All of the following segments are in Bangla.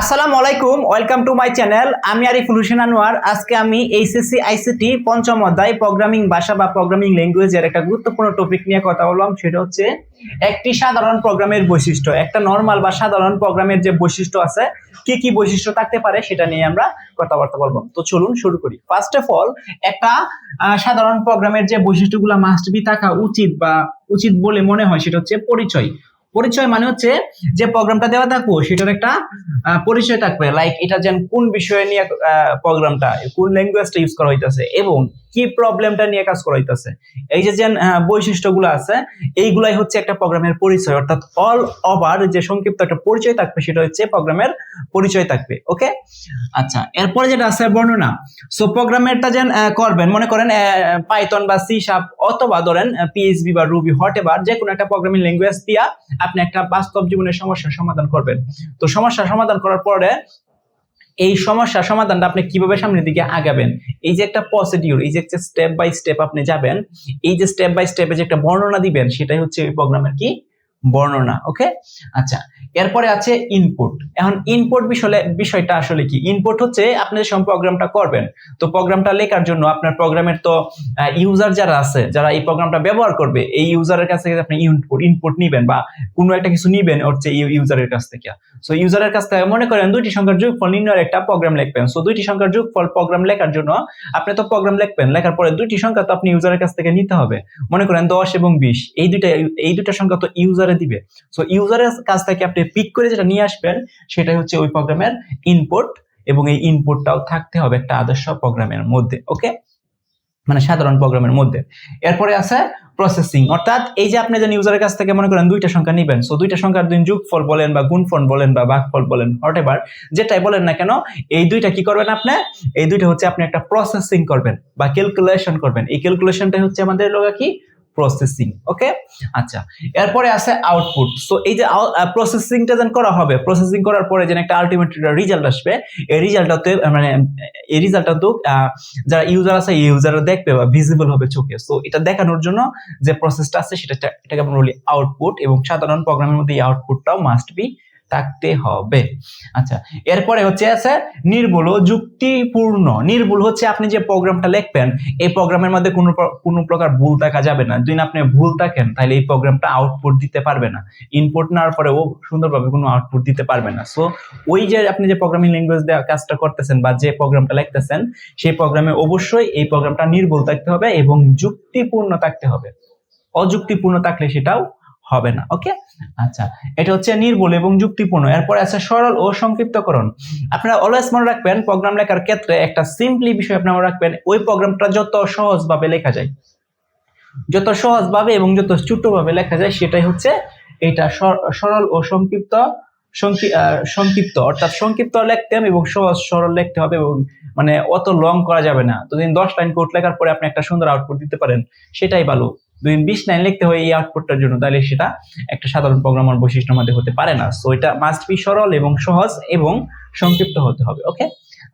আসসালামু আলাইকুম ওয়েলকাম টু মাই চ্যানেল আমি আরিফুল হোসেন আনোয়ার। আজকে আমি এইচএসসি, আইসিটি পঞ্চম অধ্যায় প্রোগ্রামিং ভাষা বা প্রোগ্রামিং ল্যাঙ্গুয়েজের একটা গুরুত্বপূর্ণ টপিক নিয়ে কথা বললাম। সেটা হচ্ছে একটি সাধারণ প্রোগ্রামের বৈশিষ্ট্য। একটা নর্মাল বা সাধারণ প্রোগ্রামের যে বৈশিষ্ট্য আছে, কি কি বৈশিষ্ট্য থাকতে পারে সেটা নিয়ে আমরা কথাবার্তা বলব। তো চলুন শুরু করি। ফার্স্ট অফ অল একটা সাধারণ প্রোগ্রামের যে বৈশিষ্ট্যগুলো মাস্ট বি থাকা উচিত বা উচিত বলে মনে হয়, সেটা হচ্ছে পরিচয়। পরিচয় মানে হচ্ছে যে প্রোগ্রামটা দেওয়া থাকব, সেটার একটা পরিচয় থাকবে। লাইক এটা যেন কোন বিষয় নিয়ে প্রোগ্রামটা কোন ল্যাঙ্গুয়েজটা ইউজ করা হইতেছে। এবং কি প্রবলেমটা নিয়ে কাজ করা হইতাছে এই যে যেন বৈশিষ্ট্যগুলো আছে, এইগুলাই হচ্ছে একটা প্রোগ্রামের পরিচয়, অর্থাৎ অল ওভার যে সংক্ষিপ্ত একটা পরিচয় থাকবে, সেটা হচ্ছে প্রোগ্রামের পরিচয় থাকবে ওকে আচ্ছা এরপরে যেটা আছে বর্ণনা। সো প্রোগ্রামেরটা যেন করবেন, মনে করেন পাইথন বা সি শার্প অথবা ধরেন পিএইচবি বা রুবি হট এভার যে কোনো একটা প্রোগ্রামিং ল্যাঙ্গুয়েজ দিয়া আপনি একটা বাস্তব জীবনের সমস্যার সমাধান করবেন। তো সমস্যার সমাধান করার পরে এই সমস্যার সমাধানটা আপনি কীভাবে সামনের দিকে আগাবেন? এই যে একটা প্রসিডিউর এই যে একটা স্টেপ বাই স্টেপ আপনি যাবেন, এই যে স্টেপ বাই স্টেপে যে একটা বর্ণনা দিবেন, সেটাই হচ্ছে ওই প্রোগ্রামের কি বর্ণনা ওকে আচ্ছা এরপরে আছে ইনপুট এখন ইনপুট বিষয়ে বিষয়টা আসলে কি? ইনপুট হচ্ছে আপনি যে প্রোগ্রামটা করবেন, তো প্রোগ্রামটা লেখার জন্য আপনার প্রোগ্রামের তো ইউজার যারা আছে, যারা এই প্রোগ্রামটা ব্যবহার করবে, এই ইউজারের কাছ থেকে আপনি ইনপুট ইনপুট নিবেন বা কোনো একটা কিছু নিবেন হচ্ছে ইউজারের কাছ থেকে। সো ইউজারের কাছ থেকে মনে করেন দুইটি সংখ্যার যোগফল নির্ণয়ের একটা প্রোগ্রাম লিখবেন। সো দুইটি সংখ্যার যোগফল প্রোগ্রাম লেখার জন্য আপনি তো প্রোগ্রাম লিখবেন, লেখার পরে দুইটি সংখ্যা তো আপনি ইউজারের কাছ থেকে নিতে হবে। মনে করেন দশ এবং বিশ, এই দুইটা এই দুইটা সংখ্যা তো ইউজারে দিবে। সো ইউজারের কাছ থেকে আপনি পিক করে যেটা নিয়ে আসবেন, সেটাই হচ্ছে ওই প্রোগ্রামের ইনপুট এবং এই ইনপুটটাও থাকতে হবে একটা আদর্শ প্রোগ্রামের মধ্যে ওকে মানে সাধারণ প্রোগ্রামের মধ্যে। এরপরে আছে প্রসেসিং অর্থাৎ এই যে আপনি যে ইউজারের কাছ থেকে মনে করেন দুইটা সংখ্যা নিবেন সো দুইটা সংখ্যার দুই যোগফল বলেন বা গুণফল বলেন বা ভাগফল বলেন হোয়াট এভার যেটাই বলেন না কেন, এই দুইটা কি করবেন আপনি? এই দুইটা হচ্ছে আপনি একটা প্রসেসিং করবেন বা ক্যালকুলেশন করবেন। এই ক্যালকুলেশনটাই হচ্ছে আমাদের লোকা কি প্রসেসিং ওকে আচ্ছা এরপরে আছে আউটপুট সো এই যে প্রসেসিংটা যেন করা হবে প্রসেসিং করার পরে যেন একটা আলটিমেট রেজাল্ট আসবে, এই রেজাল্টটাতে মানে এই রেজাল্টটা তো যারা ইউজার আছে ইউজাররা দেখবে বা ভিজিবল হবে চোখে। সো এটা দেখানোর জন্য যে প্রসেসটা আছে, সেটা, এটাকে আমরা বলি আউটপুট এবং সাধারণ প্রোগ্রামের মধ্যে এই আউটপুটটাও মাস্ট বি থাকতে হবে। আচ্ছা এরপরে হচ্ছে আছে নির্ভুল ও যুক্তিপূর্ণ। নির্ভুল হচ্ছে আপনি যে প্রোগ্রামটা লিখবেন, এই প্রোগ্রামের মধ্যে কোনো কোনো প্রকার ভুল থাকা যাবে না। যদি আপনি ভুল থাকেন, তাহলে এই প্রোগ্রামটা আউটপুট দিতে পারবে না। ইনপুট নেওয়ার পরে ও সুন্দরভাবে কোনো আউটপুট দিতে পারবে না। সো ওই যে আপনি যে প্রোগ্রামিং ল্যাঙ্গুয়েজ দেওয়া কাজটা করতেছেন বা যে প্রোগ্রামটা লিখতেছেন, সেই প্রোগ্রামে অবশ্যই এই প্রোগ্রামটা নির্ভুল থাকতে হবে এবং যুক্তিপূর্ণ থাকতে হবে। অযুক্তিপূর্ণ থাকলে সেটাও হবে না ওকে আচ্ছা এটা হচ্ছে নির্ভুল এবং যুক্তিপূর্ণ। এরপরে আছে সরল ও সংক্ষিপ্তকরণ। আপনারা অলওয়েজ মনে রাখবেন প্রোগ্রাম লেখার ক্ষেত্রে একটা সিম্পলি বিষয় আপনারা রাখবেন, ওই প্রোগ্রামটা যত সহজভাবে লেখা যায়, যত সহজভাবে এবং যত ছোটভাবে লেখা যায়, সেটাই হচ্ছে এটা সর- সরল ও সংক্ষিপ্ত সংক্ষিপ্ত। অর্থাৎ সংক্ষিপ্ত লিখতে হবে এবং সহজ সরল লিখতে হবে এবং মানে অত লং করা যাবে না। তো দিন দশ লাইন কোড লেখার পরে আপনি একটা সুন্দর আউটপুট দিতে পারেন, সেটাই ভালো। দুই বিশ লাইন লিখতে হয় এই আউটপুটটার জন্য তাহলে সেটা একটা সাধারণ প্রোগ্রামার বৈশিষ্ট্যের মধ্যে হতে পারে না। সো এটা মাস্ট বি সরল এবং সহজ এবং সংক্ষিপ্ত হতে হবে ওকে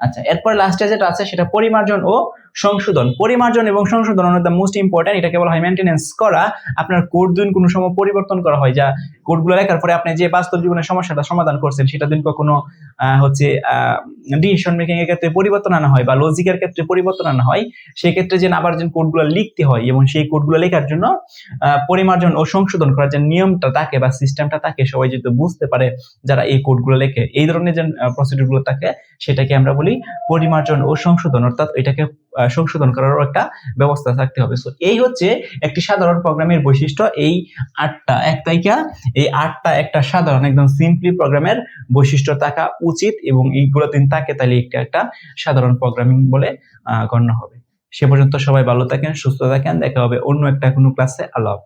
আচ্ছা এরপর লাস্টে যেটা আছে, সেটা পরিমার্জন ও সংশোধন, পরিমার্জন এবং সংশোধন অন দ্য মোস্ট ইম্পর্টেন্ট এটা কেবল হয় মেনটেনেন্স করা। আপনার কোড দিন কোনো সময় পরিবর্তন করা হয়, যা কোডগুলো লেখার পরে আপনি যে বাস্তব জীবনের সমস্যাটা সমাধান করছেন, সেটা দিন কখনো হচ্ছে ডিসিশন মেকিং এর ক্ষেত্রে পরিবর্তন আনা হয় বা লজিকের ক্ষেত্রে পরিবর্তন আনা হয় সেই ক্ষেত্রে যে আবার যে কোডগুলো লিখতে হয় এবং সেই কোডগুলো লেখার জন্য পরিমার্জন ও সংশোধন করার যে নিয়মটা থাকে বা সিস্টেমটা থাকে, সবাই যদি বুঝতে পারে যারা এই কোডগুলো লেখে, এই ধরনের যে প্রসিডিউরগুলো থাকে, সেটাকে আমরা বলি পরিমার্জন ও সংশোধন। অর্থাৎ এটাকে সংশোধন করার একটা ব্যবস্থা থাকতে হবে। সো এই হচ্ছে একটি সাধারণ প্রোগ্রামের বৈশিষ্ট্য। এই আটটা, এক তাইকা এই আটটা, একটা সাধারণ, একদম সিম্পলি প্রোগ্রামের বৈশিষ্ট্য থাকা উচিত এবং এইগুলো দিন থাকে তাহলে একটা একটা সাধারণ প্রোগ্রামিং বলে গণ্য হবে। সে পর্যন্ত সবাই ভালো থাকেন, সুস্থ থাকেন। দেখা হবে অন্য একটা কোনো ক্লাসে। আল্লাহ।